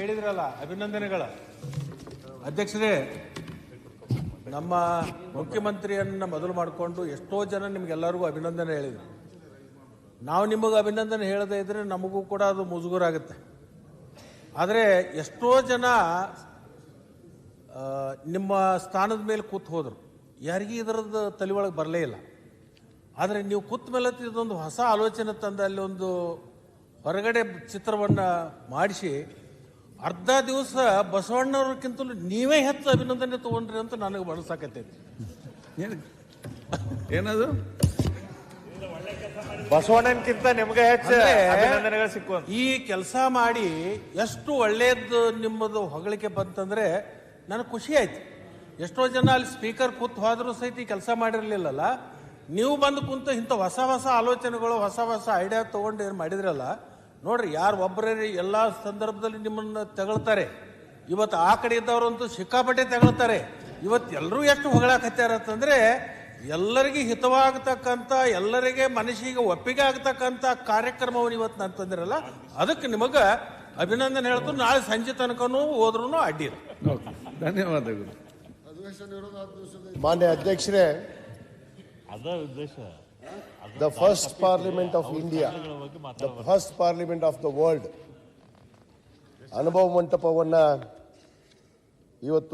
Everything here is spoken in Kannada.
ಹೇಳಿದ್ರಲ್ಲ, ಅಭಿನಂದನೆಗಳ. ಅಧ್ಯಕ್ಷರೇ, ನಮ್ಮ ಮುಖ್ಯಮಂತ್ರಿಯನ್ನ ಮೊದಲು ಮಾಡಿಕೊಂಡು ಎಷ್ಟೋ ಜನ ನಿಮ್ಗೆಲ್ಲರಿಗೂ ಅಭಿನಂದನೆ ಹೇಳಿದ್ರು. ನಾವು ನಿಮಗೆ ಅಭಿನಂದನೆ ಹೇಳದೇ ಇದ್ರೆ ನಮಗೂ ಕೂಡ ಅದು ಮುಜುಗುರಾಗುತ್ತೆ. ಆದರೆ ಎಷ್ಟೋ ಜನ ನಿಮ್ಮ ಸ್ಥಾನದ ಮೇಲೆ ಕೂತ್ ಹೋದರು. ಯಾರಿಗೂ ಇದರದ್ದು ತಲೆ ಒಳಗೆ ಬರಲೇ ಇಲ್ಲ. ಆದರೆ ನೀವು ಕೂತ ಮೇಲೆ ಇದೊಂದು ಹೊಸ ಆಲೋಚನೆ ತಂದು ಅಲ್ಲಿ ಒಂದು ಹೊರಗಡೆ ಚಿತ್ರವನ್ನು ಮಾಡಿಸಿ ಅರ್ಧ ದಿವಸ ಬಸವಣ್ಣವ್ರಕ್ಕಿಂತಲೂ ನೀವೇ ಹೆಚ್ಚು ಅಭಿನಂದನೆ ತಗೊಂಡ್ರಿ ಅಂತ ನನಗೆ ಮನಸ್ಸಾಕತ್ತೈತಿ. ಏನು ಏನದು? ಬಸವಣ್ಣನ್ಕಿಂತ ನಿಮ್ಗೆ ಹೆಚ್ಚು ಸಿಕ್ಕುವ ಅಭಿನಂದನೆಗಳು ಸಿಕ್ಕು ಈ ಕೆಲಸ ಮಾಡಿ ಎಷ್ಟು ಒಳ್ಳೇದು ನಿಮ್ಮದು ಹೊಗಳಿಕೆ ಬಂತಂದ್ರೆ ನನಗೆ ಖುಷಿ ಆಯ್ತು. ಎಷ್ಟೋ ಜನ ಅಲ್ಲಿ ಸ್ಪೀಕರ್ ಕೂತ್ ಹೋದ್ರೂ ಸಹಿತ ಈ ಕೆಲಸ ಮಾಡಿರಲಿಲ್ಲಲ್ಲ. ನೀವು ಬಂದು ಕುಂತು ಇಂಥ ಹೊಸ ಹೊಸ ಆಲೋಚನೆಗಳು ಹೊಸ ಹೊಸ ಐಡಿಯಾ ತಗೊಂಡು ಏನು ಮಾಡಿದ್ರಲ್ಲ ನೋಡ್ರಿ ಯಾರು ಒಬ್ಬರೇ ಎಲ್ಲ ಸಂದರ್ಭದಲ್ಲಿ ನಿಮ್ಮನ್ನು ತಗೊಳ್ತಾರೆ. ಇವತ್ತು ಆ ಕಡೆ ಇದ್ದವರಂತೂ ಸಿಕ್ಕಾಪಟ್ಟೆ ತಗೊಳ್ತಾರೆ. ಇವತ್ತು ಎಲ್ಲರೂ ಎಷ್ಟು ಹೊಗಳಾಕತ್ಯಾರ ಅಂತಂದ್ರೆ ಎಲ್ಲರಿಗೆ ಹಿತವಾಗತಕ್ಕಂಥ ಎಲ್ಲರಿಗೆ ಮನಸ್ಸಿಗೆ ಒಪ್ಪಿಗೆ ಆಗ್ತಕ್ಕಂಥ ಕಾರ್ಯಕ್ರಮವನ್ನು ಇವತ್ತು ನಾನು ತಂದಿರಲ್ಲ ಅದಕ್ಕೆ ನಿಮಗೆ ಅಭಿನಂದನೆ ಹೇಳ್ತು ನಾಳೆ ಸಂಜೆ ತನಕನೂ ಹೋದ್ರೂ ಅಡ್ಡಿಲ್ಲ ಓಕೆ ಧನ್ಯವಾದಗಳು. ಮಾನ್ಯ ಅಧ್ಯಕ್ಷರೇ the first parliament of India the first parliament of the world ಅನುಭವ ಮಂಟಪವನ್ನ ಇವತ್ತು